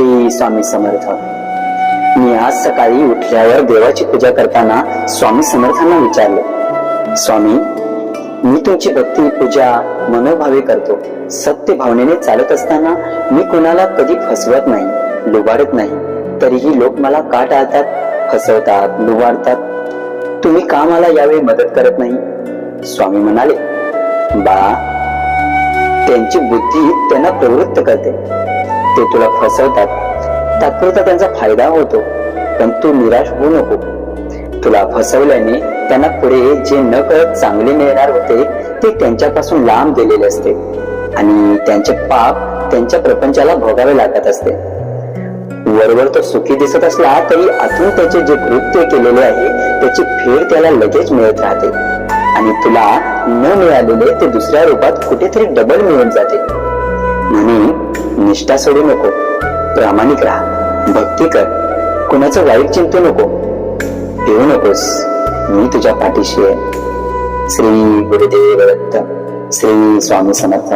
श्री स्वामी समर्थ. मी आज सकाळी उठल्यावर देवाची पूजा करताना स्वामी समर्थांना विचारले स्वामी मी तुमची भक्ती पूजा मनोभावे करतो. सत्य भावनेने चालत असताना मी कुणाला कधी फसवत नाही लुबाडत नाही. तरीही लोक मला का टाळतात फसवतात लुबाडतात? तुम्ही का मला यावेळी मदत करत नाही? स्वामी म्हणाले बाळा त्यांची बुद्धी त्यांना प्रवृत्त करते. ते तुला फसवतात तात्पुरता त्यांचा फायदा होतो पण तू निराश होऊ नको. तुला फसवल्याने त्यांना पुढे जे न कळत चांगले मिळणार होते ते त्यांच्यापासून लांब गेलेले असते. आणि त्यांचे पाप त्यांच्या प्रपंचाला भोगावे लागत असते. वरवर तो सुखी दिसत असला तरी आतून त्याचे जे कृत्य केलेले आहे त्याची फेड त्याला लगेच मिळत राहते. आणि तुला न मिळालेले ते दुसऱ्या रूपात कुठेतरी डबल मिळून जाते. म्हणून निष्ठा सोडू नको. प्रामाणिक राहा. भक्ती कर. कुणाचं वाईट चिंतू नको. येऊ नकोस. मी तुझ्या पाठीशी आहे. श्री गुरुदेव दत्त. श्री स्वामी समर्थ.